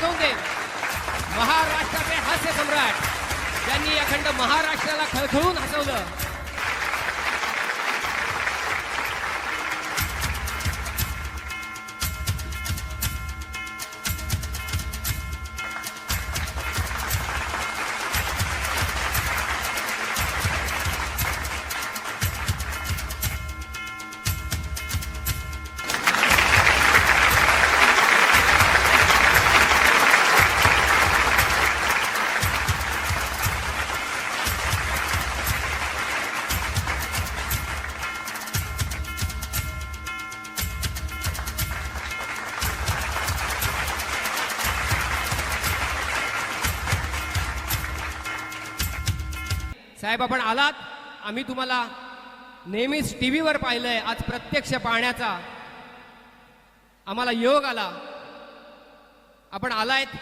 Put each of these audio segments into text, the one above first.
धोंगे महाराष्ट्राचे हास्य सम्राट त्यांनी अखंड महाराष्ट्राला खळखळून हसवलं. साहेब आपण आलात. आम्ही तुम्हाला नेहमीच टी व्हीवर पाहिलंय. आज प्रत्यक्ष पाहण्याचा आम्हाला योग आला. आपण आलायत.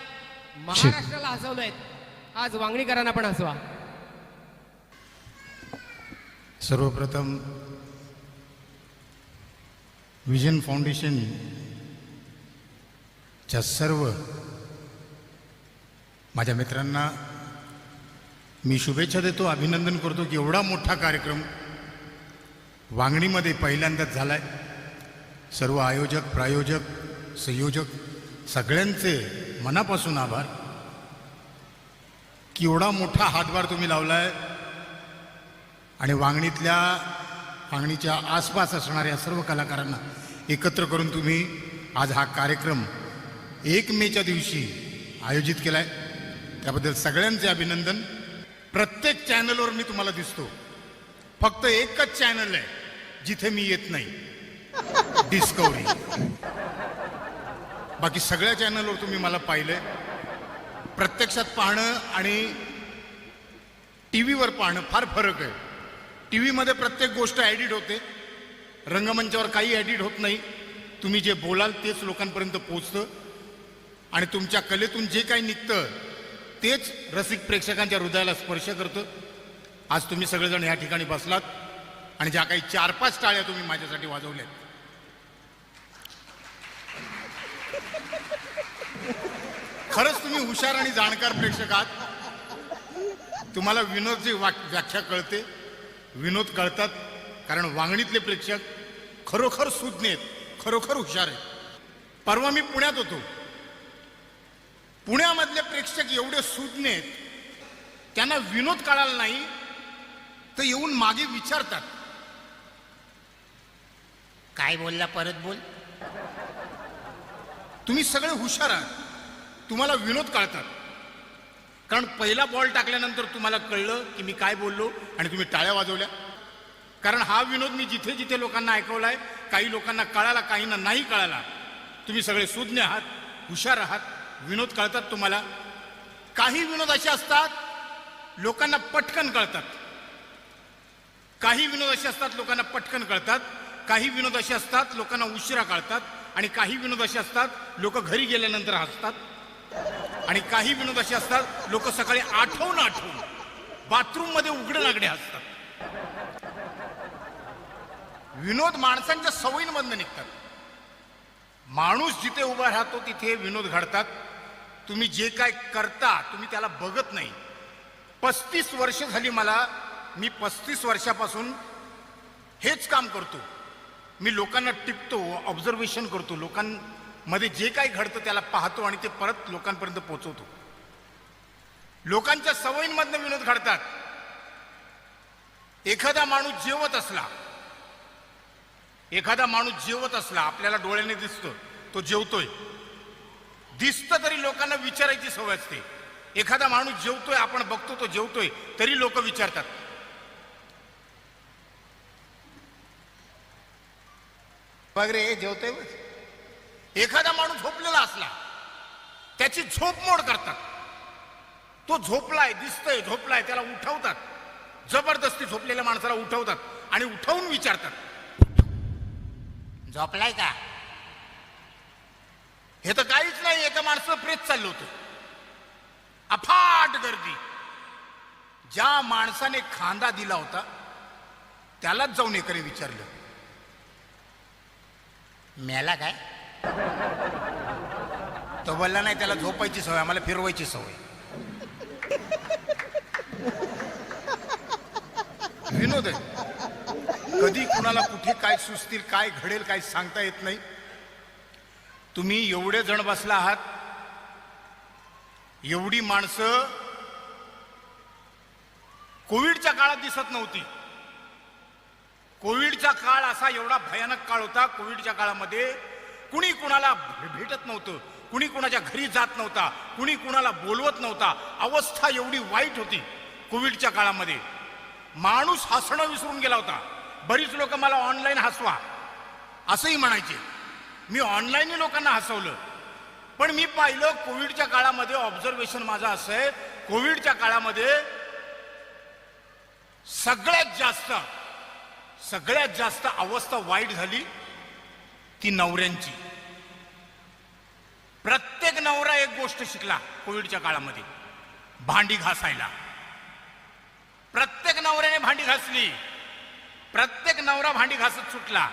महाराष्ट्राला हसवलंयत. आज वांगणीकरांना पण हसवा. सर्वप्रथम विजन फाउंडेशन च्या सर्व माझ्या मित्रांना मी शुभेच्छा देतो अभिनंदन करतो की एवढा मोठा कार्यक्रम वांगणीमध्ये पहिल्यांदाच झाला आहे सर्व आयोजक प्रायोजक संयोजक सगळ्यांचे मनापासून आभार. की एवढा मोठा हातभार तुम्ही लावला आहे आणि वांगणीतल्या वांगणीच्या आसपास असणाऱ्या सर्व कलाकारांना एकत्र करून तुम्ही आज हा कार्यक्रम एक मेच्या दिवशी आयोजित केला आहे त्याबद्दल सगळ्यांचे अभिनंदन. प्रत्येक चॅनलवर मी तुम्हाला दिसतो. फक्त एकच चॅनल आहे जिथे मी येत नाही. डिस्कवरी बाकी सगळ्या चॅनलवर तुम्ही मला पाहिलंय. प्रत्यक्षात पाहणं आणि टी व्हीवर पाहणं फार फरक आहे. टी व्हीमध्ये प्रत्येक गोष्ट ॲडिट होते. रंगमंचावर काही ॲडिट होत नाही. तुम्ही जे बोलाल तेच लोकांपर्यंत पोचतं आणि तुमच्या कलेतून जे काही निघतं तेच रसिक प्रेक्षकांच्या हृदयाला स्पर्श करतं. आज तुम्ही सगळेजण या ठिकाणी बसलात आणि ज्या काही चार पाच टाळ्या तुम्ही माझ्यासाठी वाजवल्यात. खरंच तुम्ही हुशार आणि जाणकार प्रेक्षक आहात. तुम्हाला विनोदची वाक व्याख्या कळते. विनोद कळतात कारण वांगणीतले प्रेक्षक खरोखर सुज्ञ आहेत खरोखर हुशार आहेत. परवा मी पुण्यात होतो. पुण्यामधले प्रेक्षक एवढे सुज्ञ आहेत त्यांना विनोद कळाला नाही तर येऊन मागे विचारतात. काय बोलला परत बोल. तुम्ही सगळे हुशार आहात तुम्हाला विनोद कळतात. कारण पहिला बॉल टाकल्यानंतर तुम्हाला कळलं की मी काय बोललो आणि तुम्ही टाळ्या वाजवल्या. कारण हा विनोद मी जिथे जिथे लोकांना ऐकवलाय काही लोकांना कळाला काहींना नाही कळाला. तुम्ही सगळे सुज्ञ आहात हुशार आहात. विनोद कळतात तुम्हाला? काही विनोद असे असतात लोकांना पटकन कळतात. काही विनोद असे असतात लोकांना पटकन कळतात. काही विनोद असे असतात लोकांना उशिरा कळतात. आणि काही विनोद असे असतात लोक घरी गेल्यानंतर हसतात. आणि काही विनोद असे असतात लोक सकाळी आठवून आठवून बाथरूममध्ये उघडे लागणे हसतात. विनोद माणसांच्या सवयींमधनं निघतात. माणूस जिथे उभा राहतो तिथे विनोद घडतात. तुम्ही जे काय करता तुम्ही त्याला बघत नाही. पस्तीस वर्ष झाली मला मी पस्तीस वर्षापासून हेच काम करतो. मी लोकांना टिपतो ऑब्झर्वेशन करतो. लोकांमध्ये जे काही घडतं त्याला पाहतो आणि ते परत लोकांपर्यंत पोचवतो लोकांच्या सवयींमधनं विनोद घडतात. एखादा माणूस जेवत असला एखादा माणूस जेवत असला आपल्याला डोळ्याने दिसतं तो जेवतोय. दिसतं तरी लोकांना विचारायची सवय असते. एखादा माणूस जेवतोय आपण बघतो तो जेवतोय तरी लोक विचारतात. वगैरे रे जेवतोय एखादा माणूस झोपलेला असला त्याची झोप मोड करतात. तो झोपलाय दिसतोय झोपलाय त्याला उठवतात. जबरदस्ती झोपलेल्या माणसाला उठवतात आणि उठवून विचारतात. झोपलाय का? हे तर काहीच नाही एका माणसं प्रेत चाललं होतं. अफाट गर्दी. ज्या माणसाने खांदा दिला होता त्यालाच जाऊन एकाने विचारलं. मेला काय? तो बोलला नाही त्याला झोपायची सवय आम्हाला फिरवायची सवय. विनोद कधी कुणाला कुठे काय सुचतील काय घडेल काय सांगता येत नाही. तुम्ही एवढे जण बसला आहात एवढी माणसं कोविडच्या काळात दिसत नव्हती. कोविडचा काळ असा एवढा भयानक काळ होता कोविडच्या काळामध्ये कुणी कुणाला भेटत नव्हतं कुणी कुणाच्या घरी जात नव्हता कुणी कुणाला बोलवत नव्हता अवस्था एवढी वाईट होती कोविडच्या काळामध्ये. माणूस हसणं विसरून गेला होता. बरीच लोक मला ऑनलाईन हसवा असंही म्हणायचे. मी ऑनलाईन लोकांना हसवलं. पण मी पाहिलं कोविडच्या काळामध्ये ऑब्झर्वेशन माझं असं आहे कोविडच्या काळामध्ये सगळ्यात जास्त सगळ्यात जास्त अवस्था वाईट झाली ती नवऱ्यांची. प्रत्येक नवरा एक गोष्ट शिकला कोविडच्या काळामध्ये भांडी घासायला. प्रत्येक नवऱ्याने भांडी घासली. प्रत्येक नवरा भांडी घासत सुटला.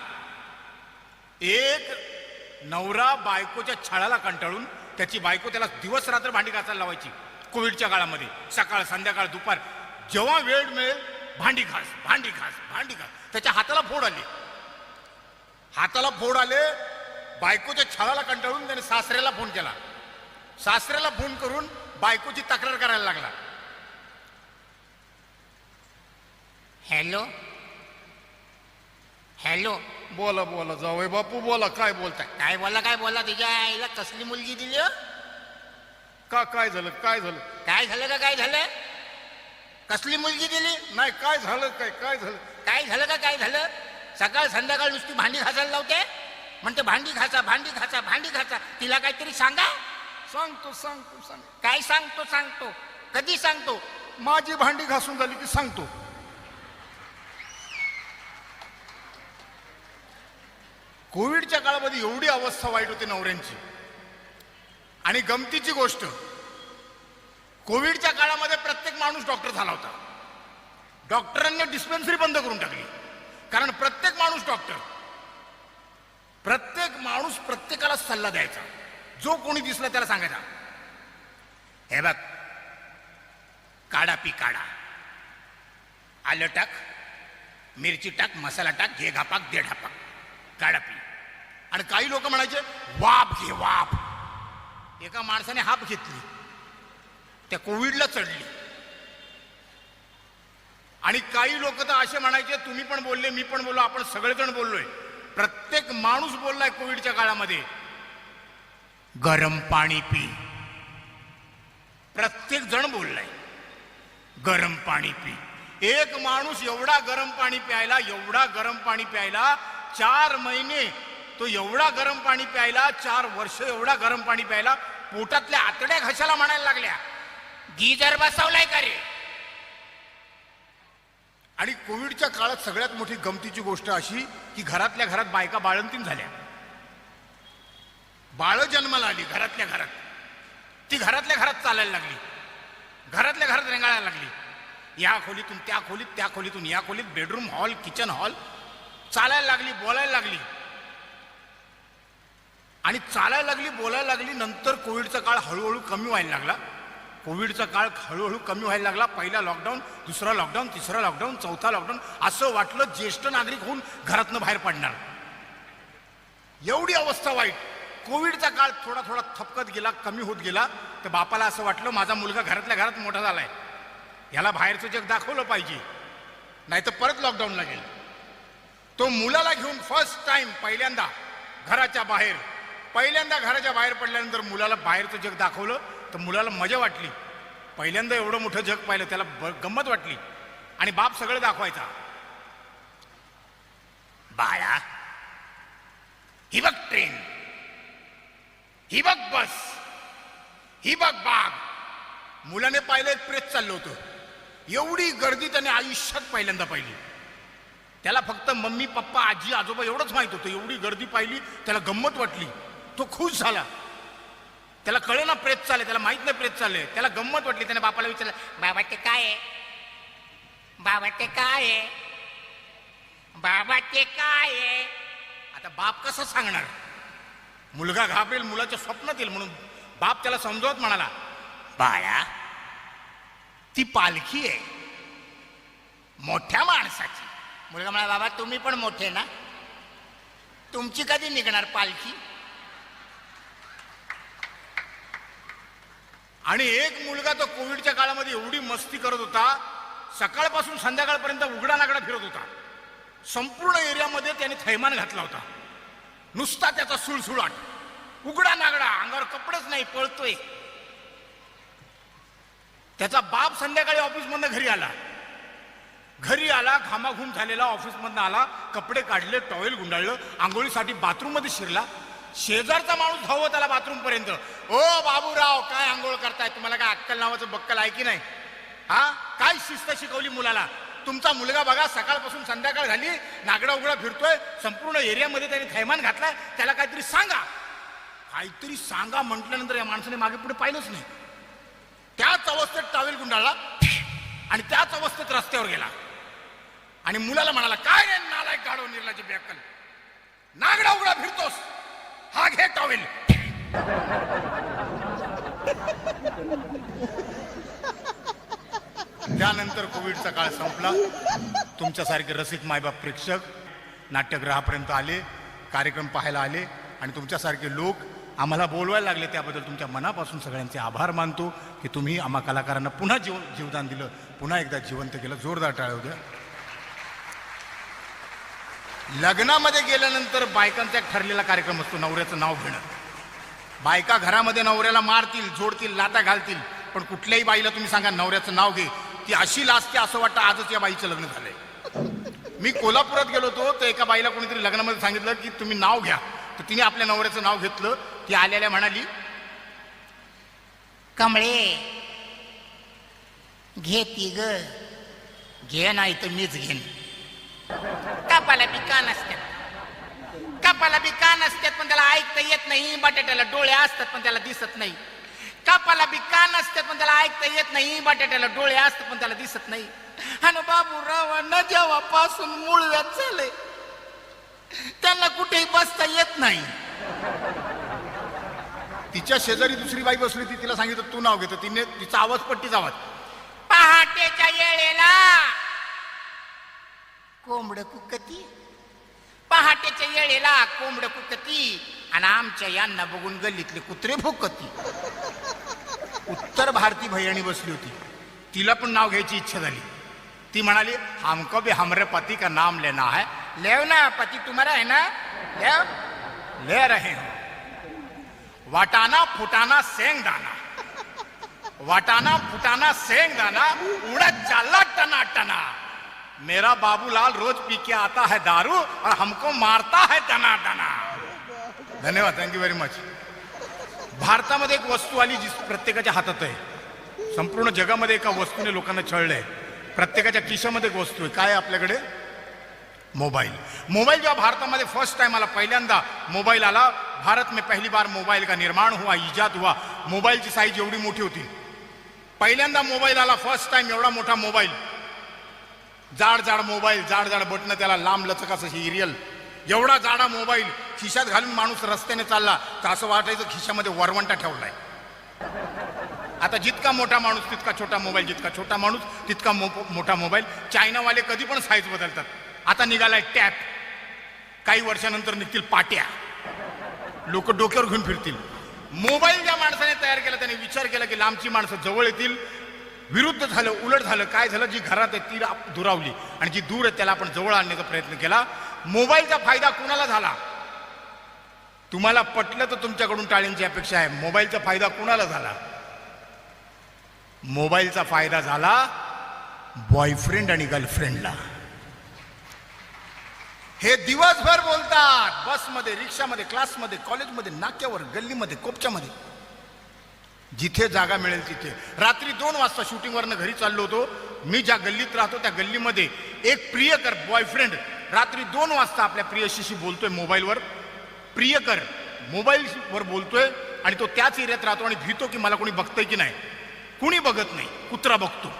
एक नवरा बायकोच्या छळाला कंटाळून त्याची बायको त्याला दिवस रात्र भांडी घासायला लावायची कोविडच्या काळामध्ये. सकाळ संध्याकाळ दुपार. जेव्हा वेळ मिळेल भांडी घास भांडी घास भांडी घास. त्याच्या हाताला फोड आले. हाताला फोड आले बायकोच्या छळाला कंटाळून त्याने सासऱ्याला फोन केला. सासऱ्याला फोन करून बायकोची तक्रार करायला लागला. हॅलो? हॅलो. बोला बोला जावय बापू बोला काय बोलताय? काय बोलला काय बोलला तुझ्या आईला कसली मुलगी दिली हो? का काय झालं काय झालं? काय झालं का काय झालं? कसली मुलगी दिली? नाही काय झालं काय काय झालं? काय झालं का काय झालं? सकाळ संध्याकाळ नुसती भांडी घासायला लावते? म्हणते भांडी घासा भांडी घासा भांडी घासा. तिला काहीतरी सांगा. सांगतो सांगतो सांग काय सांगतो सांगतो? कधी सांगतो? माझी भांडी घासून झाली की सांगतो. कोविडच्या काळामध्ये एवढी अवस्था वाईट होती नवऱ्यांची. आणि गमतीची गोष्ट कोविडच्या काळामध्ये प्रत्येक माणूस डॉक्टर झाला होता. डॉक्टरांनी डिस्पेन्सरी बंद करून टाकली. कारण प्रत्येक माणूस डॉक्टर प्रत्येक माणूस प्रत्येकाला सल्ला द्यायचा. जो कोणी दिसला त्याला सांगायचा हे बघ काढा पी काढा. आलं टाक मिरची टाक मसाला टाक घे घापाक दे ढापाक. काढा पी. आणि काही लोक म्हणायचे वाप घे वाप एका माणसाने हाप घेतली. त्या कोविडला चढली. आणि काही लोक तर असे म्हणायचे तुम्ही पण बोलले मी पण बोललो आपण सगळेजण बोललोय. प्रत्येक माणूस बोललाय कोविडच्या काळामध्ये. गरम पाणी पी. प्रत्येक जण बोललाय गरम पाणी पी. एक माणूस एवढा गरम पाणी प्यायला एवढा गरम पाणी प्यायला चार महिने तो एवढा गरम पाणी प्यायला चार वर्ष एवढा गरम पाणी प्यायला पोटातल्या आतड्या घशाला म्हणायला लागल्या. गीजर बसवलाय का रे? आणि कोविडच्या काळात सगळ्यात मोठी गमतीची गोष्ट अशी की घरातल्या घरात बायका बाळंतीन झाल्या. बाळ जन्माला आली घरातल्या घरात. ती घरातल्या घरात चालायला लागली. घरातल्या घरात रेंगाळायला लागली. या खोलीतून त्या खोलीत त्या खोलीतून या खोलीत बेडरूम हॉल किचन हॉल चालायला लागली बोलायला लागली. आणि चालायला लागली बोलायला लागली नंतर कोविडचा काळ हळूहळू कमी व्हायला लागला. कोविडचा काळ हळूहळू कमी व्हायला लागला. पहिला लॉकडाऊन दुसरा लॉकडाऊन तिसरा लॉकडाऊन चौथा लॉकडाऊन असं वाटलं ज्येष्ठ नागरिक होऊन घरातनं बाहेर पडणार. एवढी अवस्था वाईट. कोविडचा काळ थोडा थोडा थपकत गेला कमी होत गेला. तर बापाला असं वाटलं माझा मुलगा घरातल्या घरात मोठा झालाय. याला बाहेरचं जग दाखवलं पाहिजे. नाही तर परत लॉकडाऊनला लागेल तो मुलाला घेऊन फर्स्ट टाइम पहिल्यांदा घराच्या बाहेर पहिल्यांदा घराच्या बाहेर पडल्यानंतर मुलाला बाहेरचं जग दाखवलं तर मुलाला मजा वाटली. पहिल्यांदा एवढं मोठं जग पाहिलं त्याला ब- गंमत वाटली. आणि बाप सगळं दाखवायचा. बाळा ही बघ ट्रेन ही बघ बस ही बघ बाग मुलाने पाहिलं एक प्रेत चाललं होतं. एवढी गर्दी त्याने आयुष्यात पहिल्यांदा पाहिली. त्याला फक्त मम्मी पप्पा आजी आजोबा एवढंच माहीत होतं. एवढी गर्दी पाहिली त्याला गंमत वाटली. तो खुश झाला. त्याला कळे ना प्रेत चालले त्याला माहीत नाही प्रेत चालले त्याला गंमत वाटली त्याने बापाला विचारलं बाबा ते काय आहे? बाबा ते काय आहे? बाबा ते काय आहे? आता बाप कसं सांगणार? मुलगा घाबरेल मुलाच्या स्वप्नात येईल म्हणून. बाप त्याला समजवत म्हणाला बाळा ती पालखी आहे मोठ्या माणसाची. मुलगा म्हणा बाबा तुम्ही पण मोठे ना? तुमची कधी निघणार पालखी? आणि एक मुलगा तो कोविडच्या काळामध्ये एवढी मस्ती करत होता सकाळपासून संध्याकाळपर्यंत उघडा नागडा फिरत होता. संपूर्ण एरियामध्ये त्याने थैमान घातला होता. नुसता त्याचा सुळसुळाट. उघडा नागडा अंगावर कपडेच नाही पळतोय. त्याचा बाप संध्याकाळी ऑफिसमधनं घरी आला. घरी आला घामाघूम झालेला ऑफिसमधनं आला कपडे काढले टॉवेल गुंडाळलं आंघोळीसाठी बाथरूममध्ये शिरला. शेजारचा माणूस धावत त्याला बाथरूम पर्यंत. ओ बाबूराव काय आंघोळ करताय? तुम्हाला काय अक्कल नावाचं बक्कल आहे की नाही? हा? काय शिस्त शिकवली मुलाला? तुमचा मुलगा बघा सकाळपासून संध्याकाळ झाली नागडा उघडा फिरतोय संपूर्ण एरियामध्ये त्याने थैमान घातलाय त्याला काहीतरी सांगा. काहीतरी सांगा म्हटल्यानंतर या माणसाने मागे पुढे पाहिलंच नाही. त्याच अवस्थेत टावेल गुंडाळला आणि त्याच अवस्थेत रस्त्यावर गेला. आणि मुलाला म्हणाला काय रे नालायक गाडव निर्लाची बॅकल नागडा उघडा फिरतोस. हा घे टॉवेल. त्यानंतर कोविडचा काळ संपला. तुमच्यासारखे रसिक मायबाप प्रेक्षक नाट्यगृहापर्यंत आले कार्यक्रम पाहायला आले आणि तुमच्यासारखे लोक आम्हाला बोलवायला लागले. त्याबद्दल तुमच्या मनापासून सगळ्यांचे आभार मानतो की तुम्ही आम्हा कलाकारांना पुन्हा जीव जीवदान दिलं. पुन्हा एकदा जिवंत केलं. जोरदार टाळ्या द्या लग्नामध्ये गेल्यानंतर बायकांचा एक ठरलेला कार्यक्रम असतो नवऱ्याचं नाव घेणं. बायका घरामध्ये नवऱ्याला मारतील जोडतील लाता घालतील पण कुठल्याही बाईला तुम्ही सांगा नवऱ्याचं नाव घे. ती अशी लाजते असं वाटतं आजच या बाईचं लग्न झालंय. मी कोल्हापुरात गेलो होतो तर एका बाईला कोणीतरी लग्नामध्ये सांगितलं की तुम्ही नाव घ्या. तर तिने आपल्या नवऱ्याचं नाव घेतलं ती आल्याला म्हणाली कमळे घे ती ग. घे नाही तर मीच घेईन. कापाला बी कान असतात कापाला बी कान असतात पण त्याला ऐकता येत नाही. बटाट्याला डोळे असतात पण त्याला दिसत नाही. कापाला बी कान असतात पण त्याला ऐकता येत नाही. बटाट्याला डोळे असतात पण त्याला दिसत नाही. आणि बाबूरावांना जेव्हापासून मुळव्यात झालंय त्यांना कुठेही बसता येत नाही. तिच्या शेजारी दुसरी बाई बसली ती तिला सांगितलं तू नाव घेतो. तिने तिचा आवाज पट्टीचा आवाज. पहाटेच्या येळेला कोंबड कुकती. पहाटेच्या येळेला कोंबड कुकती आणि आमच्या यांना बघून गल्लीतले कुत्रे फुकती. उत्तर भारती भैयाणी बसली होती. तिला पण नाव घ्यायची इच्छा झाली. ती म्हणाली हमको भी हमरे पति का नाम लेना है. लेव ना पती तुम्हारा है ना? लेव ले रहे हो. वाटाना फुटाना सेंग दाना. वाटाना फुटाना सेंग दाना उड़द चाला टना टना. मेरा बाबूलाल रोज पी के आता है दारू और हमको मारता है दना दना धन्यवाद थँक्यू व्हेरी मच भारतामध्ये एक वस्तू आली जी प्रत्येकाच्या हातात आहे. संपूर्ण जगामध्ये एका वस्तूने लोकांना छळलंय. प्रत्येकाच्या खिशामध्ये एक वस्तू आहे. काय आपल्याकडे? मोबाईल. मोबाईल जेव्हा भारतामध्ये फर्स्ट टाइम आला पहिल्यांदा मोबाईल आला भारत में पहली बार मोबाईल का निर्माण हुआ इजाद हुआ. मोबाईलची साईज एवढी मोठी होती. पहिल्यांदा मोबाईल आला फर्स्ट टाइम एवढा मोठा मोबाईल. जाड जाड मोबाईल जाड जाड बटणं त्याला लांब लचक असं सिरियल एवढा जाडा मोबाईल खिशात घालून माणूस रस्त्याने चालला तर असं वाटायचं खिशामध्ये वरवंटा ठेवलाय. आता जितका मोठा माणूस तितका छोटा मोबाईल जितका छोटा माणूस तितका मो- मोठा मोबाईल. चायनावाले कधी पण साईज बदलतात. आता निघालाय टॅप काही वर्षानंतर निघतील पाट्या. लोक डोक्यावर घेऊन फिरतील. मोबाईल ज्या माणसाने तयार केला त्याने विचार केला की लांबची माणसं जवळ येतील विरुद्ध झालं उलट झालं काय झालं? जी घरात आहे ती दुरावली. आणि जी दूर आहे त्याला आपण जवळ आणण्याचा प्रयत्न केला. मोबाईलचा फायदा कुणाला झाला? तुम्हाला पटलं तर तुमच्याकडून टाळ्यांची अपेक्षा आहे. मोबाईलचा फायदा कुणाला झाला? मोबाईलचा फायदा झाला बॉयफ्रेंड आणि गर्लफ्रेंडला हे दिवसभर बोलतात. बसमध्ये रिक्षामध्ये क्लासमध्ये कॉलेजमध्ये नाक्यावर गल्लीमध्ये कोपच्यामध्ये. जिथे जागा मिळेल तिथे. रात्री दोन वाजता शूटिंगवरनं घरी चाललो होतो. मी ज्या गल्लीत राहतो त्या गल्लीमध्ये एक प्रियकर बॉयफ्रेंड रात्री दोन वाजता आपल्या प्रियशीशी बोलतोय मोबाईलवर. प्रियकर मोबाईलवर बोलतोय आणि तो त्याच एरियात राहतो आणि भीतो की मला कोणी बघतंय की नाही. कुणी बघत नाही कुत्रा बघतो.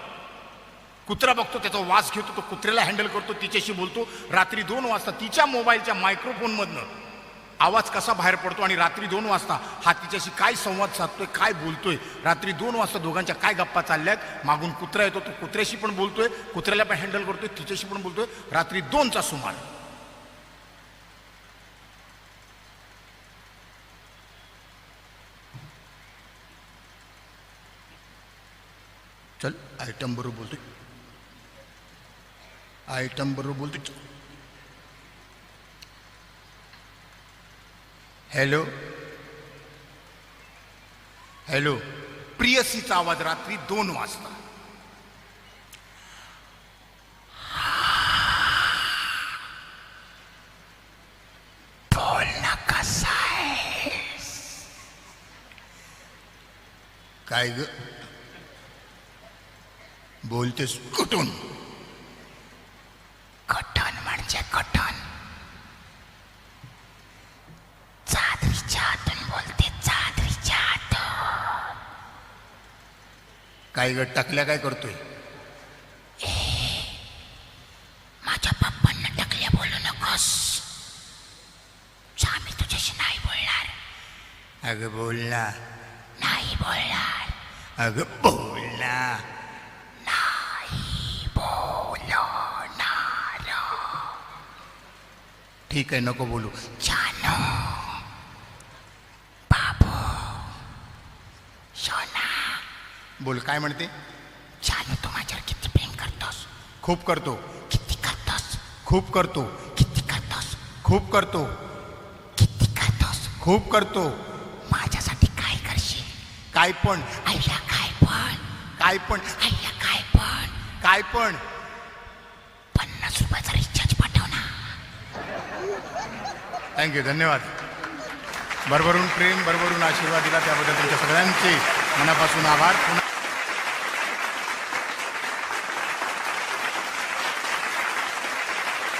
कुत्रा बघतो त्याचा वास घेतो तो कुत्र्याला हँडल करतो तिच्याशी बोलतो. रात्री दोन वाजता तिच्या मोबाईलच्या मायक्रोफोनमधनं आवाज कसा बाहेर पडतो आणि रात्री दोन वाजता हा तिच्याशी काय संवाद साधतोय काय बोलतोय? रात्री दोन वाजता दोघांच्या काय गप्पा चालल्यात? मागून कुत्रा येतो तो कुत्र्याशी पण बोलतोय कुत्र्याला पण हँडल करतोय तिच्याशी पण बोलतोय. रात्री दोनचा सुमार. चल आयटम बरोबर बोलतोय. आयटम बरोबर बोलतोय. हॅलो. हॅलो. प्रियसीचा आवाज रात्री दोन वाजता. काय ग? बोलतेस कुठून? काय ग टाकल्या काय करतोय? माझ्या पप्पांना टकल्या बोलू नकोस. मी तुझ्याशी नाही बोलणार. अगं बोल ना नाही बोलणार. अगं बोल ना नाही बोलणार. ठीक आहे नको बोलू जानू बाबू सोना बोल काय म्हणते? जानू तू माझ्यावर किती प्रेम करतोस? खूप करतो. किती करतोस? खूप करतो. किती करतोस? खूप करतो. किती करतोस? खूप करतो. माझ्यासाठी काय करशील? काय पण. आईला काय पण? काय पण. आईला काय पण? काय पण. पन्नास रुपयाचा रिचार्ज पाठव ना थँक्यू धन्यवाद. भरभरून प्रेम भरभरून आशीर्वाद दिला त्याबद्दल तुमच्या सगळ्यांचे मनापासून आभार. पुन्हा